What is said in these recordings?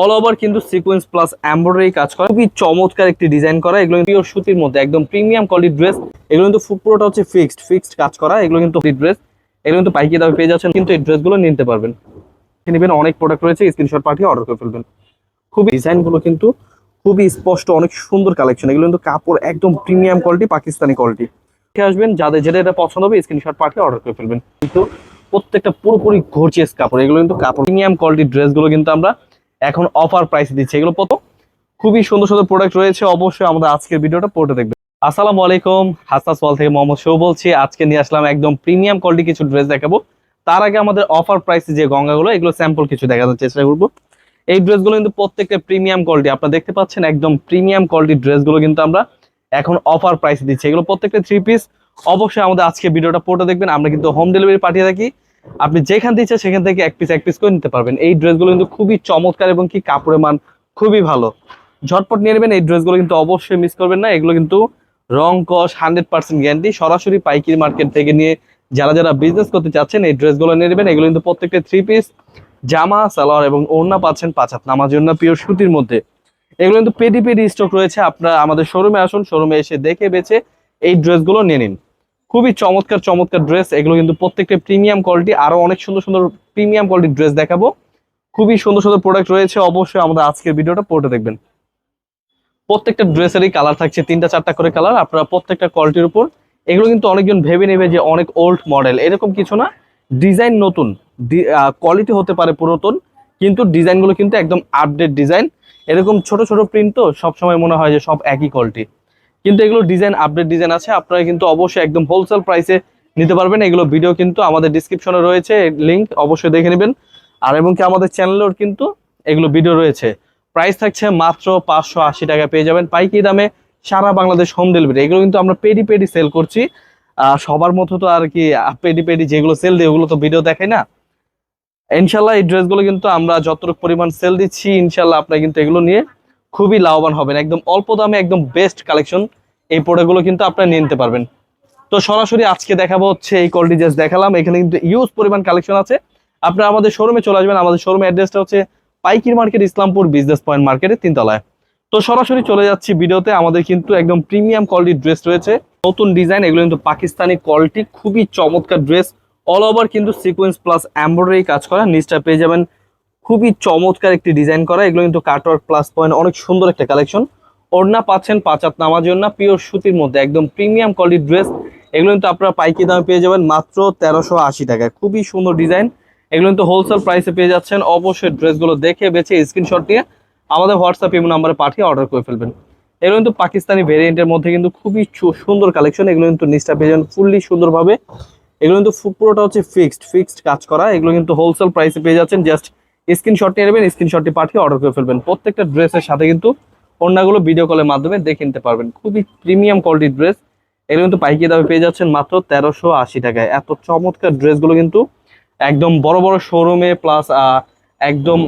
All over কিন্তু sequence plus embroidery কাজ করা। খুবই চমৎকার একটি ডিজাইন করা। এগুলো পিওর সুতির মধ্যে, একদম প্রিমিয়াম কোয়ালিটি ড্রেস এগুলো কিন্তু পুরোটা হচ্ছে ফিক্সড ফিক্সড কাজ করা। এগুলো কিন্তু ড্রেস এগুলো কিন্তু পাইকি দামে পেয়ে যাচ্ছেন, কিন্তু এই ড্রেসগুলো নিতে পারবেন। নেবেন অনেক প্রোডাক্ট রয়েছে স্ক্রিনশট পাঠিয়ে অর্ডার করে ফেলবেন। খুবই ডিজাইনগুলো কিন্তু খুবই স্পষ্ট, অনেক সুন্দর কালেকশন এগুলো কিন্তু কাপড় একদম প্রিমিয়াম কোয়ালিটি পাকিস্তানি কোয়ালিটি আসবেন, যাদের যেটা এটা পছন্দ হবে স্ক্রিনশট পাঠিয়ে অর্ডার করে ফেলবেন। কিন্তু প্রত্যেকটা পুরোপুরি গর্জিয়াস কাপড়। এগুলো কিন্তু কাপড় প্রিমিয়াম কোয়ালিটির ড্রেসগুলো কিন্তু আমরা এখন অফার প্রাইসে দিচ্ছে। এগুলো কত খুবই সুন্দর সুন্দর প্রোডাক্ট রয়েছে। অবশ্যই আমাদের আজকের ভিডিওটা পড়তে দেখবেন। আসসালামু আলাইকুম, হাসাস ওয়াল থেকে মোহাম্মদ শো বলছি। আজকে নিয়ে আসলাম একদম প্রিমিয়াম কোয়ালিটি কিছু ড্রেস দেখাবো। তার আগে আমাদের অফার প্রাইসে যে গঙ্গাগুলো, এগুলো স্যাম্পল কিছু দেখানোর চেষ্টা করব। এই ড্রেসগুলো কিন্তু প্রত্যেকটা প্রিমিয়াম কোয়ালিটি আপনারা দেখতে পাচ্ছেন একদম প্রিমিয়াম কোয়ালিটির ড্রেসগুলো কিন্তু আমরা এখন অফার প্রাইসে দিচ্ছি। এগুলো প্রত্যেকটা থ্রি পিস অবশ্যই আমাদের আজকে ভিডিওটা পড়তে দেখবেন। আমরা কিন্তু হোম ডেলিভারি পাঠিয়ে থাকি। আপনি যেখান থেকে ইচ্ছা সেখান থেকে এক পিস এক পিস করে নিতে পারবেন। এই ড্রেসগুলো কিন্তু খুবই চমৎকার এবং কি কাপড়ের মান খুবই ভালো। ঝটপট নিয়ে নেবেন, এই ড্রেসগুলো কিন্তু অবশ্যই মিস করবেন না। এগুলো কিন্তু রং, কস, হান্ড্রেড পার্সেন্ট গ্যারান্টি সরাসরি পাইকারি মার্কেট থেকে নিয়ে যারা যারা বিজনেস করতে চাচ্ছেন, এই ড্রেসগুলো নিয়ে নেবেন। এগুলো কিন্তু প্রত্যেকটা থ্রি পিস জামা, সালোয়ার এবং ওড়না পাচ্ছেন পাঁচ হাত নামার জন্য পিওর সুতির মধ্যে। এগুলো কিন্তু পেডি পেডি স্টক রয়েছে। আপনারা আমাদের শোরুমে আসুন শোরুমে এসে দেখে বেছে এই ড্রেসগুলো নিয়ে নিন। খুবই চমৎকার চমৎকার ড্রেস এগুলো কিন্তু প্রত্যেকটা প্রিমিয়াম কোয়ালিটি আরও অনেক সুন্দর সুন্দর প্রিমিয়াম কোয়ালিটির ড্রেস দেখাবো। খুবই সুন্দর সুন্দর প্রোডাক্ট রয়েছে। অবশ্যই আমাদের আজকের ভিডিওটা পড়তে দেখবেন। প্রত্যেকটা ড্রেসেরই কালার থাকছে, তিনটা, চারটা করে কালার আপনারা প্রত্যেকটা কোয়ালিটির উপর। এগুলো কিন্তু অনেকজন ভেবে নেবে যে অনেক ওল্ড মডেল এরকম কিছু না। ডিজাইন নতুন। কোয়ালিটি হতে পারে পুরাতন, কিন্তু ডিজাইনগুলো কিন্তু একদম আপডেট ডিজাইন এরকম ছোট ছোট প্রিন্ট তো সবসময় মনে হয় যে সব একই কোয়ালিটি কিন্তু এগুলো ডিজাইন আপডেট ডিজাইন আছে। আপনারা কিন্তু অবশ্যই একদম হোলসেল প্রাইসে নিতে পারবেন। এগুলো ভিডিও কিন্তু আমাদের ডিসক্রিপশনে রয়েছে লিঙ্ক অবশ্যই দেখে নেবেন। আর এবং কি আমাদের চ্যানেলের কিন্তু এগুলো ভিডিও রয়েছে। প্রাইস থাকছে মাত্র পাঁচশো আশি টাকা পেয়ে যাবেন। পাইকি দামে সারা বাংলাদেশ হোম ডেলিভারি এগুলো কিন্তু আমরা পেডি পেডি সেল করছি। সবার মতো তো আর কি পেডি পেডি যেগুলো সেল দিই, ওগুলো তো ভিডিও দেখাই না। ইনশাল্লাহ এই ড্রেসগুলো কিন্তু আমরা যতটুকু পরিমাণ সেল দিচ্ছি ইনশাল্লাহ আপনারা কিন্তু এগুলো নিয়ে খুবই লাভবান হবেন। একদম অল্প দামে একদম বেস্ট কালেকশন এই প্রোডাক্টগুলো কিন্তু আপনারা নিয়ে নিতে পারবেন। তো সরাসরি আজকে দেখাবো হচ্ছে এই কোয়ালিটি জাস্ট দেখালাম। এখানে কিন্তু ইউজ পরিমাণ কালেকশন আছে। আপনারা আমাদের শোরুমে চলে আসবেন। আমাদের শোরুমের অ্যাড্রেসটা হচ্ছে পাইকির মার্কেট, ইসলামপুর বিজনেস পয়েন্ট মার্কেটের তিনতলায়। তো সরাসরি চলে যাচ্ছি ভিডিওতে। আমাদের কিন্তু একদম প্রিমিয়াম কোয়ালিটির ড্রেস রয়েছে। নতুন ডিজাইন এগুলো কিন্তু পাকিস্তানি কোয়ালিটি খুবই চমৎকার ড্রেস অল ওভার কিন্তু সিকোয়েন্স প্লাস এমব্রয়ডারি কাজ করা। নিচটা পেয়ে যাবেন খুবই চমৎকার একটি ডিজাইন করা। এগুলো কিন্তু কাটওয়ার্ক প্লাস পয়েন্ট অনেক সুন্দর একটা কালেকশন ওড়না পাচ্ছেন পাঁচ হাত নামার জন্য পিওর সুতির মধ্যে, একদম প্রিমিয়াম কোয়ালিটির ড্রেস এগুলো কিন্তু আপনারা পাইকি দামে পেয়ে যাবেন মাত্র তেরোশো আশি টাকায়। খুবই সুন্দর ডিজাইন এগুলো কিন্তু হোলসেল প্রাইসে পেয়ে যাচ্ছেন। অবশ্যই ড্রেসগুলো দেখে বেছে স্ক্রিনশট নিয়ে আমাদের হোয়াটসঅ্যাপ ইমো নাম্বারে পাঠিয়ে অর্ডার করে ফেলবেন। এগুলো কিন্তু পাকিস্তানি ভেরিয়েন্টের মধ্যে কিন্তু খুবই সুন্দর কালেকশন এগুলো কিন্তু নিচটা পেয়ে যাবেন ফুললি সুন্দরভাবে। এগুলো কিন্তু পুরোটা হচ্ছে ফিক্সড ফিক্সড কাজ করা। এগুলো কিন্তু হোলসেল প্রাইসে পেয়ে যাচ্ছেন। জাস্ট স্ক্রিনশট নেবেন স্ক্রিনশটটি পাঠিয়ে অর্ডার করে ফেলবেন। প্রত্যেকটা ড্রেসের সাথে কিন্তু অন্যগুলো ভিডিও কলের মাধ্যমে দেখে নিতে পারবেন। খুবই প্রিমিয়াম কোয়ালিটির ড্রেস এগুলো কিন্তু পাইকি দামে পেয়ে যাচ্ছেন মাত্র তেরোশো আশি টাকায়। এত চমৎকার ড্রেসগুলো কিন্তু একদম বড় বড় শোরুমে প্লাস একদম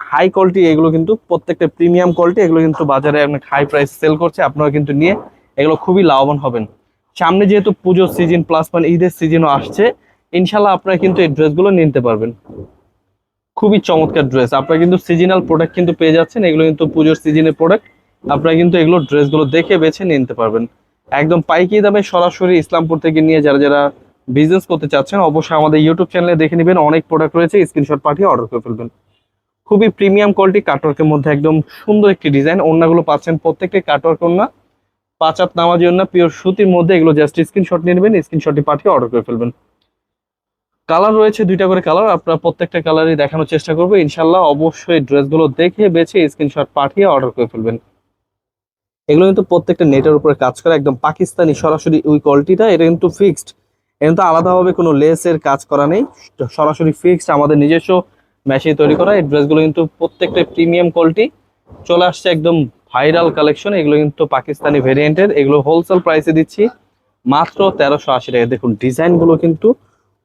হাই কোয়ালিটি এগুলো কিন্তু প্রত্যেকটা প্রিমিয়াম কোয়ালিটি এগুলো কিন্তু বাজারে অনেক হাই প্রাইস সেল করছে। আপনারা কিন্তু নিয়ে এগুলো খুবই লাভবান হবেন। সামনে যেহেতু পুজোর সিজন প্লাস মানে ঈদের সিজনও আসছে, ইনশাল্লাহ আপনারা কিন্তু এই ড্রেসগুলো নিতে পারবেন। খুবই চমৎকার ড্রেস আপনারা কিন্তু সিজনাল প্রোডাক্ট কিন্তু পেয়ে যাচ্ছেন, এগুলো কিন্তু পুজোর সিজনের প্রোডাক্ট আপনারা কিন্তু এগুলো ড্রেসগুলো দেখে বেছে নিতে পারবেন। একদম পাইকি দামে সরাসরি ইসলামপুর থেকে নিয়ে যারা যারা বিজনেস করতে চাচ্ছেন, অবশ্যই আমাদের ইউটিউব চ্যানেলে দেখে নেবেন। অনেক প্রোডাক্ট রয়েছে স্ক্রিনশট পাঠিয়ে অর্ডার করে ফেলবেন। খুবই প্রিমিয়াম কোয়ালিটি কাটওয়ার্কের মধ্যে একদম সুন্দর একটি ডিজাইন অন্যগুলো পাচ্ছেন প্রত্যেকটি কাটওয়ার্ক ওন্না পাঁচ হাত নামার জন্য পিওর সুতির মধ্যে এগুলো জাস্ট স্ক্রিনশট নিয়ে নেবেন স্ক্রিনশটটি পাঠিয়ে অর্ডার করে ফেলবেন। কালার রয়েছে, দুইটা করে কালার আপনারা প্রত্যেকটা কালারই দেখানোর চেষ্টা করব। ইনশাল্লাহ অবশ্যই ড্রেসগুলো দেখে বেছে স্ক্রিনশট পাঠিয়ে অর্ডার করে ফেলবেন। এগুলো কিন্তু প্রত্যেকটা নেটের উপরে কাজ করা, একদম পাকিস্তানি সরাসরি ওই কোয়ালিটিটা এটা কিন্তু ফিক্সড কিন্তু আলাদাভাবে কোনো লেসের কাজ করা নেই, সরাসরি ফিক্সড আমাদের নিজস্ব মেশিন তৈরি করা। এই ড্রেসগুলো কিন্তু প্রত্যেকটা প্রিমিয়াম কোয়ালিটি চলে আসছে একদম ভাইরাল কালেকশন এগুলো কিন্তু পাকিস্তানি ভেরিয়েন্টের এগুলো হোলসেল প্রাইসে দিচ্ছি, মাত্র তেরোশো আশি টাকা। দেখুন ডিজাইনগুলো কিন্তু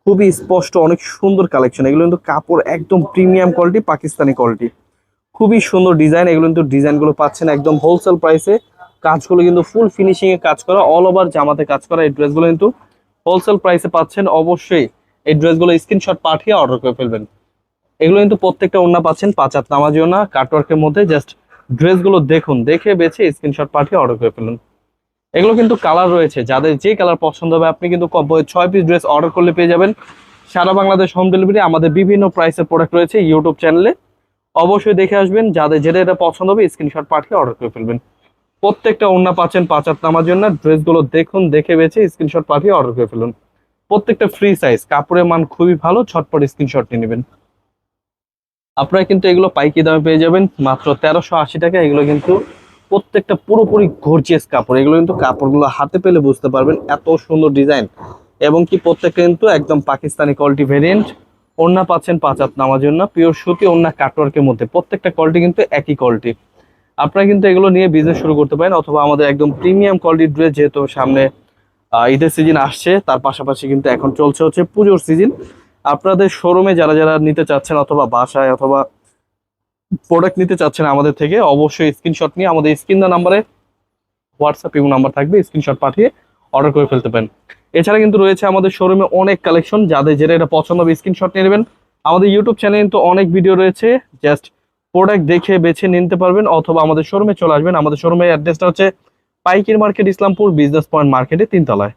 খুবই স্পষ্ট, অনেক সুন্দর কালেকশন এগুলো কিন্তু কাপড় একদম প্রিমিয়াম কোয়ালিটি পাকিস্তানি কোয়ালিটি খুবই সুন্দর ডিজাইন এগুলো কিন্তু ডিজাইনগুলো পাচ্ছেন একদম হোলসেল প্রাইসে কাজগুলো কিন্তু ফুল ফিনিশিং এ কাজ করা অল ওভার জামাতে কাজ করা। এই ড্রেসগুলো কিন্তু হোলসেল প্রাইসে পাচ্ছেন। অবশ্যই এই ড্রেসগুলো স্ক্রিনশট পাঠিয়ে অর্ডার করে ফেলবেন। এগুলো কিন্তু প্রত্যেকটা ওন্না পাচ্ছেন, পাঁচ হাত নামাজিও না কাটওয়ার্কের মধ্যে। জাস্ট ড্রেসগুলো দেখুন, দেখে বেছে স্ক্রিনশট পাঠিয়ে অর্ডার করে ফেলুন। এগুলো কিন্তু কালার রয়েছে। যাদের যে কালার পছন্দ হবে, আপনি কিন্তু ছয় পিস ড্রেস অর্ডার করলে পেয়ে যাবেন। সারা বাংলাদেশ হোম ডেলিভারি আমাদের বিভিন্ন প্রাইসের প্রোডাক্ট রয়েছে ইউটিউব চ্যানেলে অবশ্যই দেখে আসবেন, যাদের যেটা এটা পছন্দ হবে স্ক্রিনশট পাঠিয়ে অর্ডার করে ফেলবেন। প্রত্যেকটা ওন্না পাচ্ছেন পাঁচ হাত নামার জন্য ড্রেসগুলো দেখুন, দেখে বেছে স্ক্রিনশট পাঠিয়ে অর্ডার করে ফেলুন। প্রত্যেকটা ফ্রি সাইজ কাপড়ের মান খুবই ভালো, ছটপট স্ক্রিনশট নিয়ে নেবেন। আপনারা কিন্তু এগুলো পাইকি দামে পেয়ে যাবেন, মাত্র তেরোশো আশি টাকা, এগুলো কিন্তু প্রত্যেকটা পুরোপুরি গর্জিয়াস কাপড়। এগুলো কিন্তু কাপড়গুলো হাতে পেলে বুঝতে পারবেন এত সুন্দর ডিজাইন এবং কি প্রত্যেকটা কিন্তু একদম পাকিস্তানি কোয়ালিটি ভেরিয়েন্ট ওন্না পাচ্ছেন পাঁচ হাত নামার জন্য। পিওর সুতি ওন্না কাটওয়ার্কের মধ্যে। প্রত্যেকটা কোয়ালিটি কিন্তু একই কোয়ালিটি আপনারা কিন্তু এগুলো নিয়ে বিজনেস শুরু করতে পারেন অথবা আমাদের একদম প্রিমিয়াম কোয়ালিটির ড্রেস যেহেতু সামনে ঈদের সিজন আসছে, তার পাশাপাশি কিন্তু এখন চলছে হচ্ছে পুজোর সিজন আপনাদের শোরুমে যারা যারা নিতে চাচ্ছেন অথবা বাসায় অথবা প্রোডাক্ট নিতে চাচ্ছেন আমাদের থেকে, অবশ্যই স্ক্রিনশট নিয়ে আমাদের স্ক্রিন দা নাম্বারে হোয়াটসঅ্যাপ এবং নাম্বার থাকবে স্ক্রিনশট পাঠিয়ে অর্ডার করে ফেলতে পারেন। এছাড়া কিন্তু রয়েছে আমাদের শোরুমে অনেক কালেকশন যাদের যেটা এটা পছন্দ হবে স্ক্রিনশট নিয়ে নেবেন। আমাদের ইউটিউব চ্যানেলে কিন্তু অনেক ভিডিও রয়েছে জাস্ট প্রোডাক্ট দেখে বেছে নিতে পারবেন, অথবা আমাদের শোরুমে চলে আসবেন। আমাদের শোরুমের অ্যাড্রেসটা হচ্ছে পাইকির মার্কেট, ইসলামপুর বিজনেস পয়েন্ট মার্কেটে তিনতলায়।